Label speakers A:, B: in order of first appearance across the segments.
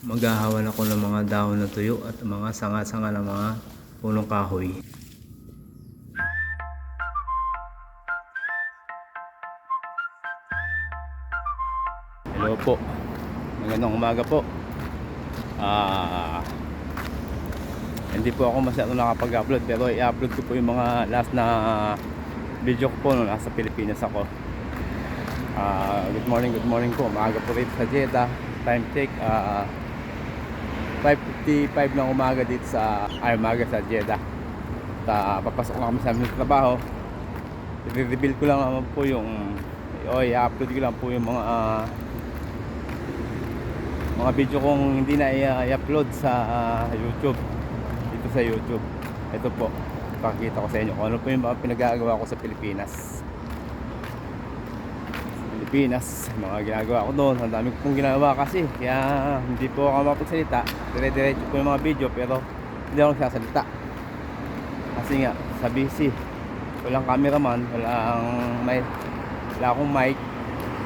A: maghahawan ako ng mga dahon na tuyo at mga sanga-sanga ng mga punong kahoy. Hello po. Magandang umaga po. Ah, hindi po ako masyado nakapag-upload pero i-upload ko po yung mga last na video ko po nung nasa Pilipinas ako. Ah, good morning, good morning po. Maaga po rito sa Jeddah. Time check ah 5.55 ng umaga dito sa ay umaga sa Jeddah. At ah, papasok na kami sa aming trabaho. I-reveal ko lang naman po yung o i-upload ko lang po yung mga ah, mga video kong hindi na i- i-upload sa ah, YouTube dito sa YouTube ito po pakikita ko sa inyo kung ano po yung mga pinagagawa ko sa Pilipinas Pilipinas. Mga ginagawa ko doon ang dami ko pong ginagawa kasi. Kaya hindi po ako mapagsalita. Dire-diretso po yung mga video pero hindi ako nagsasalita. Kasi nga sa busy walang cameraman walang may wala akong mic.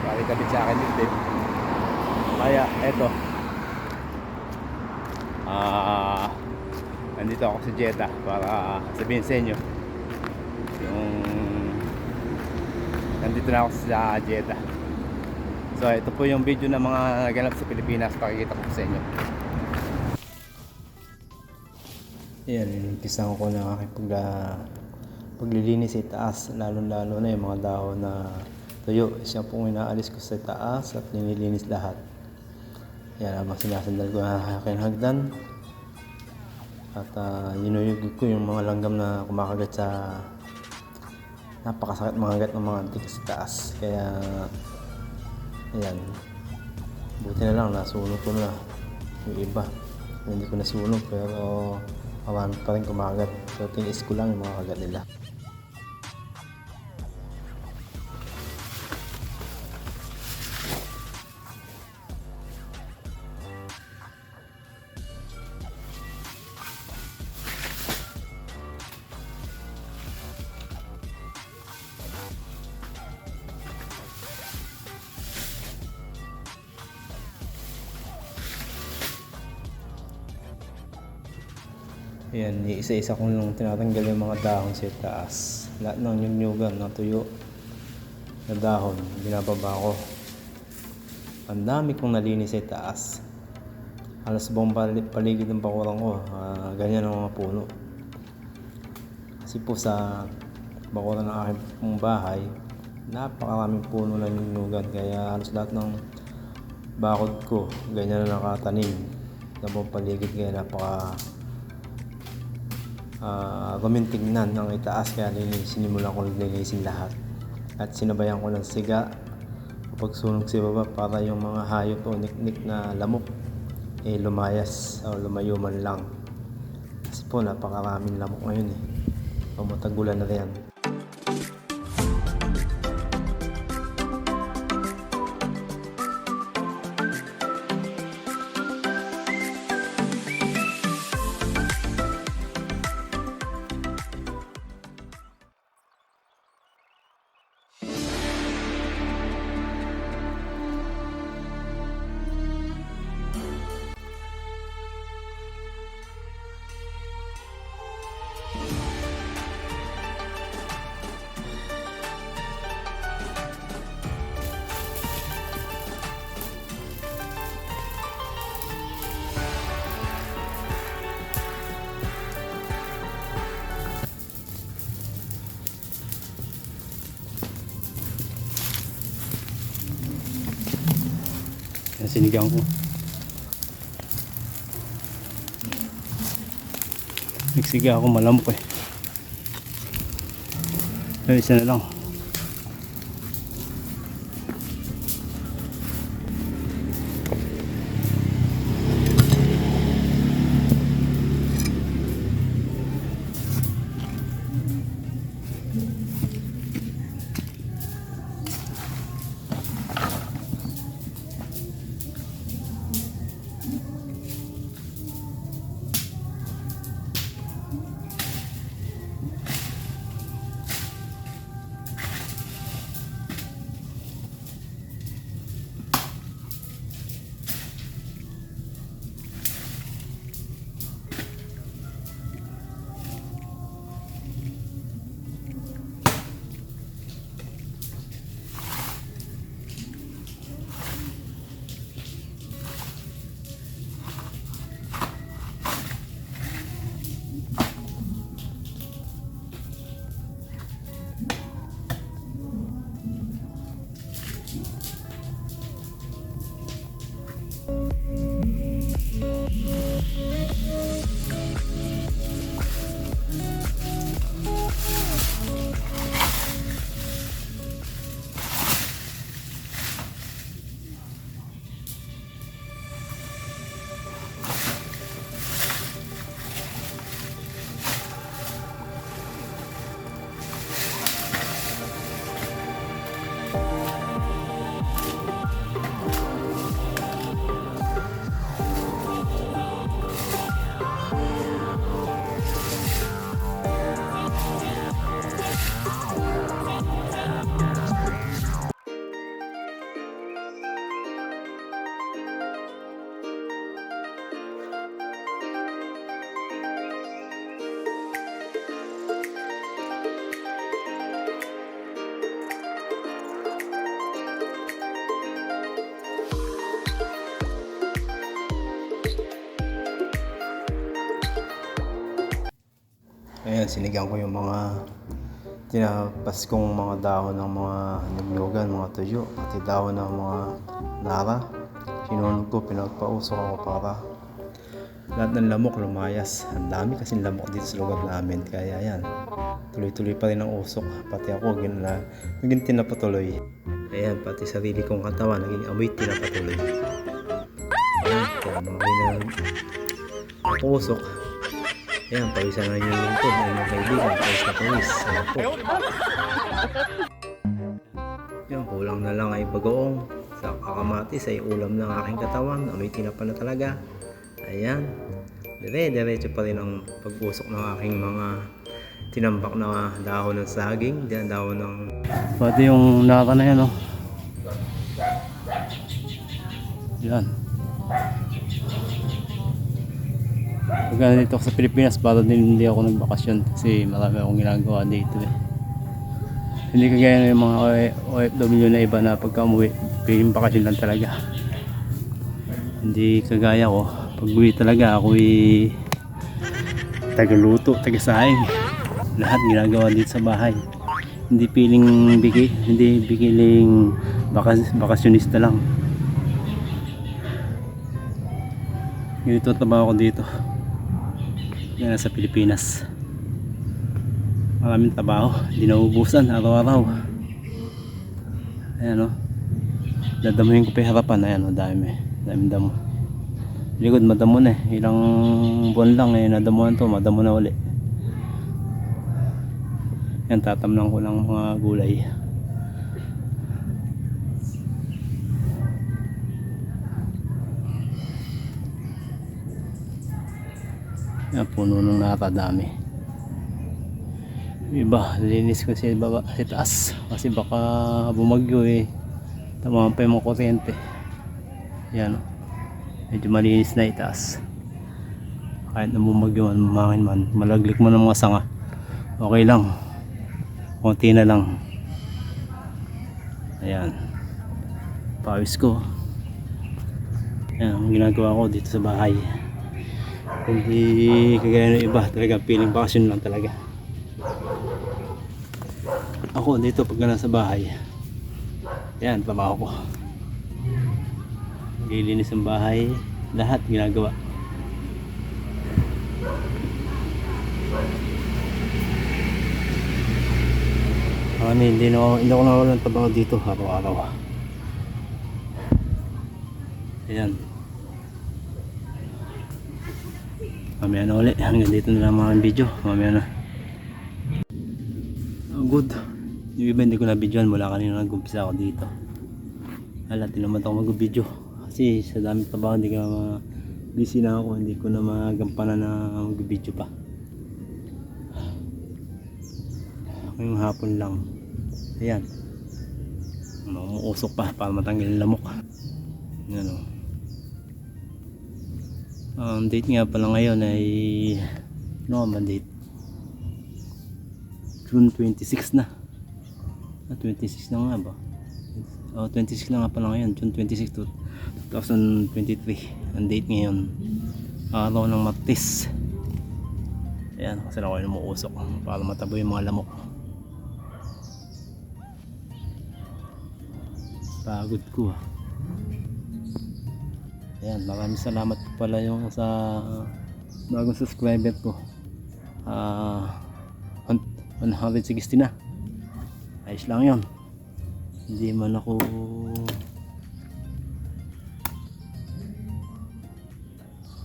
A: Bali kabit sa akin dito kaya eto. Ah nandito ako sa Jeddah para sabihin sa inyo yung nandito na ako sa Jeddah. So ito po yung video ng mga naganap sa Pilipinas. Pakikita ko sa inyo. Yan inumpisan ko na aking pag, paglilinis sa taas lalo lalo na yung mga dahon na tuyo. Siya pong inaalis ko sa taas at nililinis lahat. Yan habang sinasandal ko ang aking hagdan. At uh, yinuyugig ko yung mga langgam na kumakagat sa napakasakit mga gat ng mga antik sa taas. Kaya ayan. Buti na lang nasunog ko na. Yung iba hindi ko nasunog pero awan pa rin kumagat so tinis ko lang yung mga kagat nila isa-isa ko lang tinatanggal yung mga dahon sa taas. Lahat ng nyunyugan na tuyo na dahon, binababa ko. Ang dami kong nalinis sa taas. Halos buong pali- paligid ng bakurang ko, ah, ganyan ang mga puno. Kasi po sa bakuran ng aking bahay, napakaraming puno na nyunyugan. Kaya halos lahat ng bakod ko, ganyan na nakatanim sa buong paligid. Kaya napaka uh, tingnan ng itaas kaya linis, sinimulan ko linisin lahat. At sinabayan ko ng siga pagsunog sa baba para yung mga hayop o niknik na lamok eh lumayas o lumayo man lang. Kasi po napakaraming lamok ngayon eh. Pamatagulan na rin sinigang ko. Nagsiga ako malamok eh. Ay, isa na lang. Sinigang ko yung mga tinapas kong mga dahon ng mga naglugan, mga tuyo, pati dahon ng mga nara. Sinunog ko, pinagpausok ako para lahat ng lamok lumayas. Ang dami kasi lamok dito sa lugar namin. Kaya yan, tuloy-tuloy pa rin ang usok. Pati ako, ginala, naging tinapatuloy. Ayan, pati sarili kong katawan, naging amoy tinapatuloy. Ayan, kaya ng usok. Ayan, pawisan na yung lingkod ng mga kaibigan. Pawis na pawis. Ayan po. Yan, kulang na lang ay bagoong. Sa kakamatis ay ulam ng aking katawan. Amoy tinapa na talaga. Ayan. Dire-diretso pa rin ang pag-usok ng aking mga tinambak na dahon ng saging. Diyan dahon ng... Pati yung naka na yan, oh. Yan. Pagka dito ako sa Pilipinas, para din hindi ako nagbakasyon kasi marami akong ginagawa dito eh. Hindi kagaya ng mga OFW na iba na pagka umuwi, piling bakasyon lang talaga. Hindi kagaya ko, pag uwi talaga ako eh, tagaluto, tagasaing. Lahat ginagawa dito sa bahay. Hindi piling bigi, hindi bigiling bakas, bakasyonista lang. Ganito trabaho ko dito. Yan sa Pilipinas. Maraming trabaho, hindi naubusan araw-araw. Ayan o. Dadamuhin ko pa harapan. Ayan o, dami. Daming damo. Likod, madamo na eh. Ilang buwan lang eh, nadamuhan to, madamo na uli. Yan, tatamnan ko lang mga gulay. Yan, puno nung nakakadami. Iba, linis ko sa baba, sa taas. Kasi baka bumagyo eh. Tamahan pa yung mga kuryente. Yan. Medyo malinis na itaas. Kahit na bumagyo man, bumangin man, malaglik mo ng mga sanga. Okay lang. Konti na lang. Ayan. Pawis ko. Ayan, ang ginagawa ko dito sa bahay. Hindi kagaya ng iba, talaga feeling bakasyon lang talaga. Ako dito pag nasa bahay. Yan, trabaho ko. Lilinis ang bahay, lahat ginagawa. Kami hindi na hindi ako nawalan ng trabaho dito araw-araw. Ayan. Mamaya na ulit. Hanggang dito na lang mga video. Mamaya na. Oh, good. Yung iba hindi ko na videoan mula kanina nag-umpisa ako dito. Wala, tinaman ako mag-video. Kasi sa dami trabaho hindi ka ma busy na ako. Hindi ko na magampanan na mag-video pa. Ngayong hapon lang. Ayan. Umuusok pa para matanggal yung lamok. Yan o. Um, date nga pala ngayon ay ano man date? June 26 na. Ah, 26 na nga ba? Oh, 26 na nga pala ngayon. June 26 to 2023. Ang date ngayon. Araw ng Martes. Ayan, kasi ako yung umuusok para matabo yung mga lamok. Pagod ko ah. Ayan, maraming salamat po pala yung sa bagong subscriber ko. Ah, 160 na. Ayos lang yon. Hindi man ako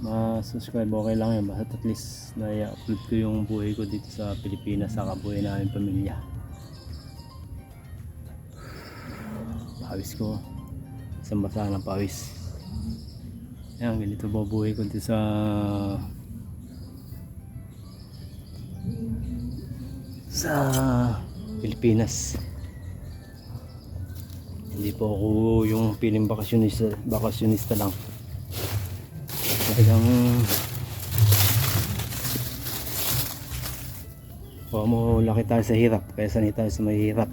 A: ma-subscribe okay lang yun basta at least na-upload ko yung buhay ko dito sa Pilipinas sa kabuhay namin pamilya pawis ko isang basa ng pawis yan ganito ba buhay ko dito sa sa Pilipinas. Hindi po ako yung piling bakasyonista bakasyonista lang. Talagang Huwag mo laki tayo sa hirap kaya sanay tayo sa mahirap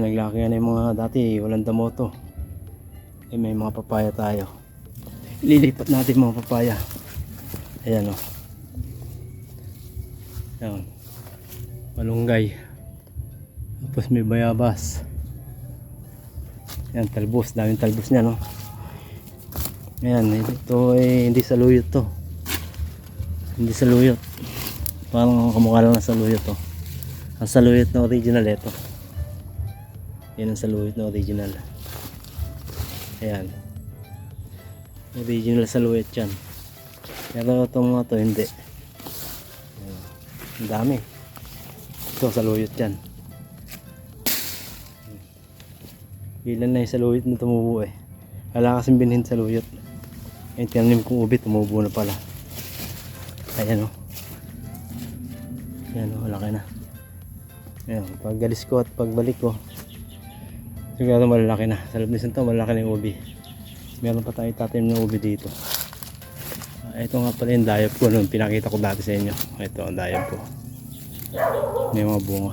A: Ayan, naglaki na yung mga dati walang damoto eh may mga papaya tayo ililipat natin mga papaya Ayan o. Ayan. Malunggay. Tapos may bayabas. Ayan, talbos. Daming talbos niya, no? Ayan, ito ay hindi saluyot to. Hindi saluyot. Parang kamukha lang ng saluyot to. Ang saluyot na original ito. Yan ang saluyot na original. Ayan. Original saluyot yan. Pero itong mga to hindi. Ayan. Ang dami. Ito saluyot yan. Ilan na yung saluyot na tumubo eh. Wala kasing binhin saluyot. Yung tinanim kong ubi tumubo na pala. Ayan o. Ayan o, malaki na. Ayan, paggalis ko at pagbalik ko, siguro malalaki na. Sa isang taon, malalaki na yung ubi. Meron pa tayo tatim ng ubi dito. Ah, Ito nga pala yung dayap ko nung pinakita ko dati sa inyo. Ito ang dayap ko. May mga bunga.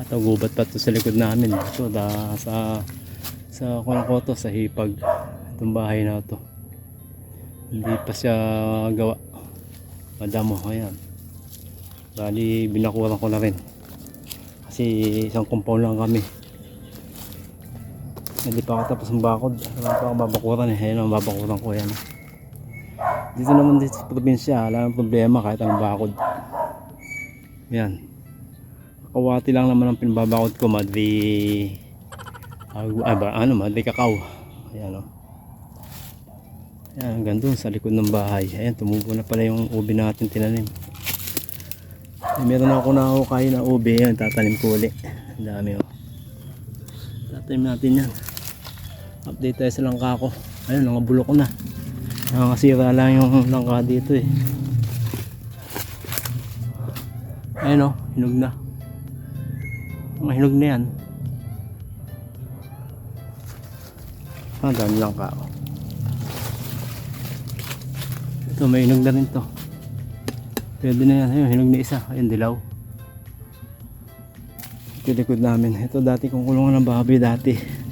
A: At gubat pa to sa likod namin. Ito da, sa sa kuno ko to sa hipag. Itong bahay na to. Hindi pa siya gawa. Madamo, ayan. Bali, binakuran ko na rin. Kasi isang compound lang kami. Hindi pa ako tapos ng bakod. Wala pa ako babakuran eh. Ayan ang babakuran ko yan. Dito naman dito sa probinsya, wala nang problema kahit anong bakod. Yan. Kawati lang naman ang pinababakod ko, madri... Ah, ba, ano, madri kakao. Ayan o. Ayan, hanggang doon sa likod ng bahay. Ayan, tumubo na pala yung ubi natin tinanim. Eh, meron ako na kayo na ube yan, tatanim ko ulit. Ang dami oh. Tatanim natin yan. Update tayo sa langka ko. Ayun, nangabulok ko na. Nakakasira lang yung langka dito eh. Ayun oh, hinog na. Mga hinog na yan. Ah, dami langka oh. Ito, may hinog na rin to. Pwede na yan. Ayun, hinog na isa. Ayun, dilaw. Ito likod namin. Ito dati kong kulungan ng baboy dati.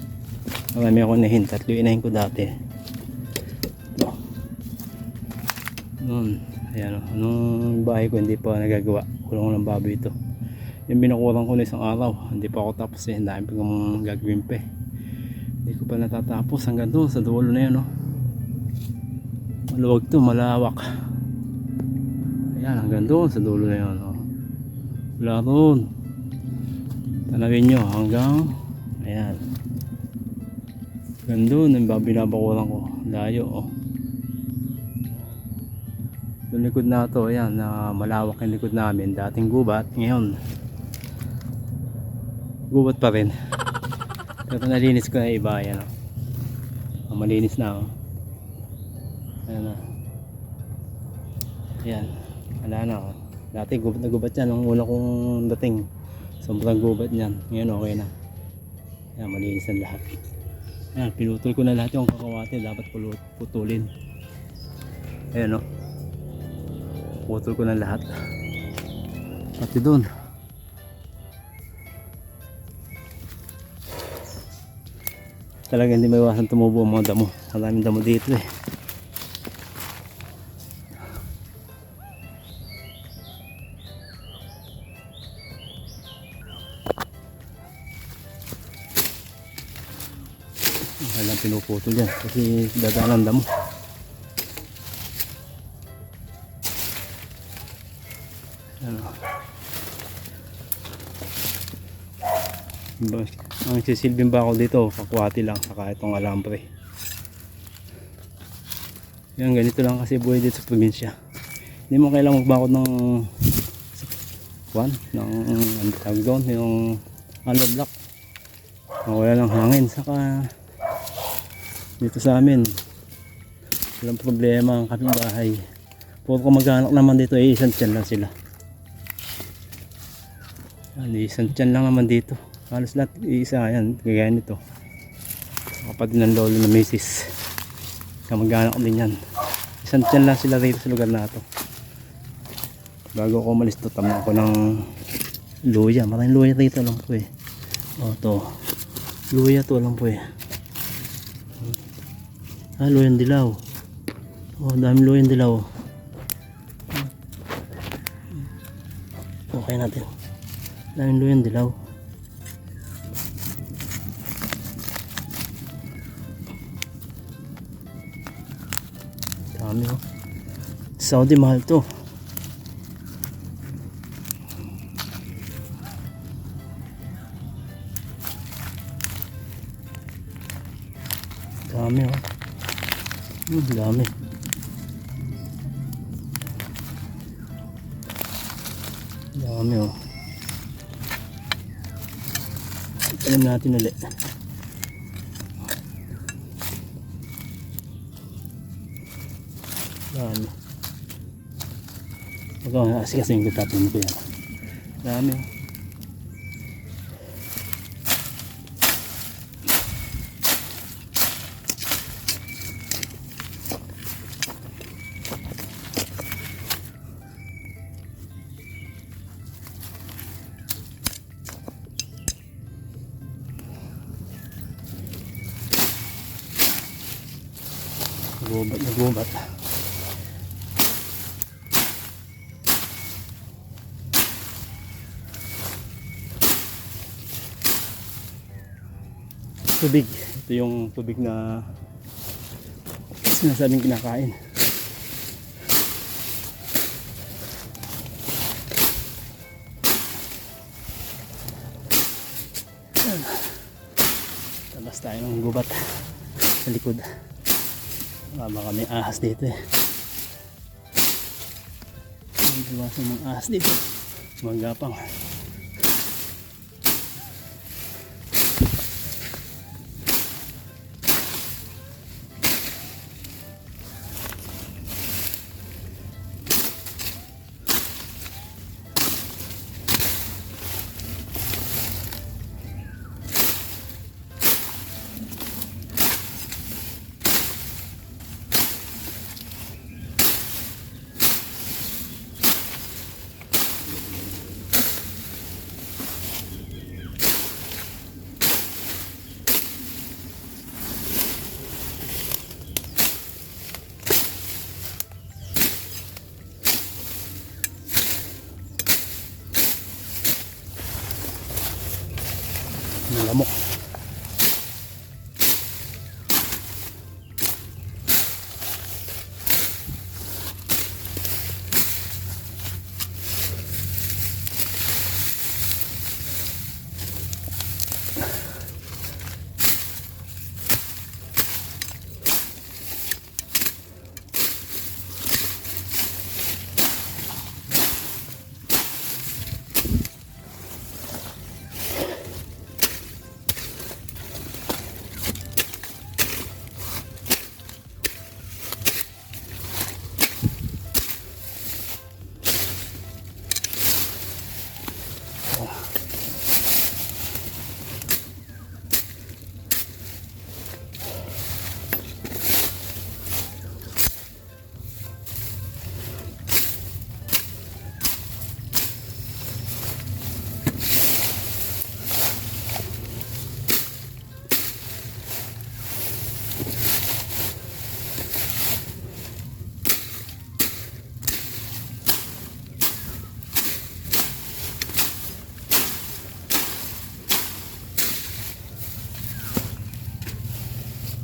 A: Marami ako inahin. Tatlo inahin ko dati. Ito. Noon. Ayan o. Nung bahay ko hindi pa nagagawa. Kulungan ng baboy ito. Yung binakurang ko na isang araw. Hindi pa ako tapos eh. Dami pa kong gagawin pa eh. Hindi ko pa natatapos hanggang doon sa dulo na yan o. Maluwag to, malawak. Ayan, hanggang doon sa dulo na yun. Oh. Wala doon. Tanawin nyo hanggang ayan. Hanggang doon ang binabakuran ko. Layo oh. Yung likod na to, ayan, na malawak yung likod namin. Dating gubat, ngayon gubat pa rin. Pero nalinis ko na iba, ayan oh. Oh, malinis na oh. Ayan na. Ayan. Wala na oh. Dati gubat na gubat yan. Nung una kong dating. Sobrang gubat niyan. Ngayon okay na. Ayan, malinis ang lahat. Ayan, pinutol ko na lahat yung kakawate. Dapat putulin. Ayan oh. Putol ko na lahat. Pati doon. Talaga hindi maiwasan tumubo ang mga damo. Maraming damo dito eh. Pinuputol yan kasi dadaan ang damo. Ano? Ang sisilbing ba ako dito, kakwati lang saka itong alambre. Yan, ganito lang kasi buhay dito sa probinsya. Hindi mo kailangan magbakot ng kwan, ng ano tawag doon, yung hollow block. Wala lang hangin, saka dito sa amin. Walang problema ang kaming bahay. Puro kamag-anak naman dito eh isang tiyan lang sila. Yan, isang tiyan lang naman dito. Halos lahat isa yan gaya nito. Kapatid ng lolo na misis. Kamag-anak din yan. Isang tiyan lang sila rito sa lugar na to. Bago ako umalis to tamang ko ng luya. Maraming luya rito lang po eh. O to. Luya to lang po eh Ah, luyang dilaw. Oh, dami luyang dilaw.
B: Okay natin. Daming luyang dilaw. Dami oh. Saudi mahal to. Dami oh. Hmm, dami. Dami oh. Alam natin ulit. Dami. Huwag ako kasi kasi yung tapin ko yan. Dami oh. Nagubat, nagubat. Tubig. Ito yung tubig na sinasabing kinakain. Labas tayo ng gubat sa likod. Ah, baka may ahas dito eh. May iwasan mga ahas dito. Magapang. Malamok.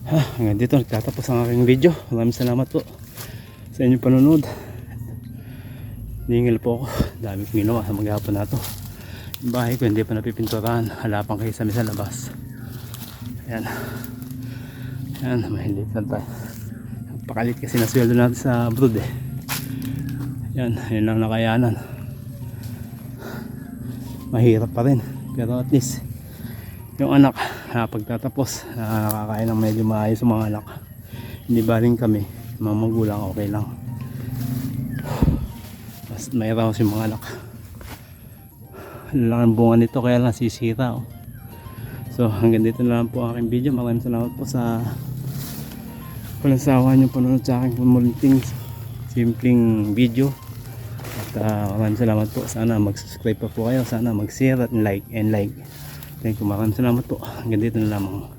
B: Ha, hanggang dito nagtatapos ang aking video. Maraming salamat po sa inyong panonood. Ningil po ako. Dami kong ginawa sa maghapon na to. Yung bahay ko hindi pa napipinturahan. Halapan kayo sa misa labas. Ayan. Ayan, mahilit lang tayo. Pakalit kasi na sweldo natin sa abroad eh. Yan, yun lang nakayanan. Mahirap pa rin. Pero at least, yung anak, pagtatapos, nakakain ng medyo maayos mga anak. Hindi ba rin kami, mga magulang, okay lang. Mas may raw si mga anak. Lang ang bunga nito, kaya lang sisira. Oh. So, hanggang dito na lang po aking video. Maraming salamat po sa walang sawa nyo panonood sa aking pumulinting simpleng video. At uh, maraming salamat po. Sana mag-subscribe pa po kayo. Sana mag-share at like and like. Thank you. Maraming salamat po. Hanggang dito na lamang.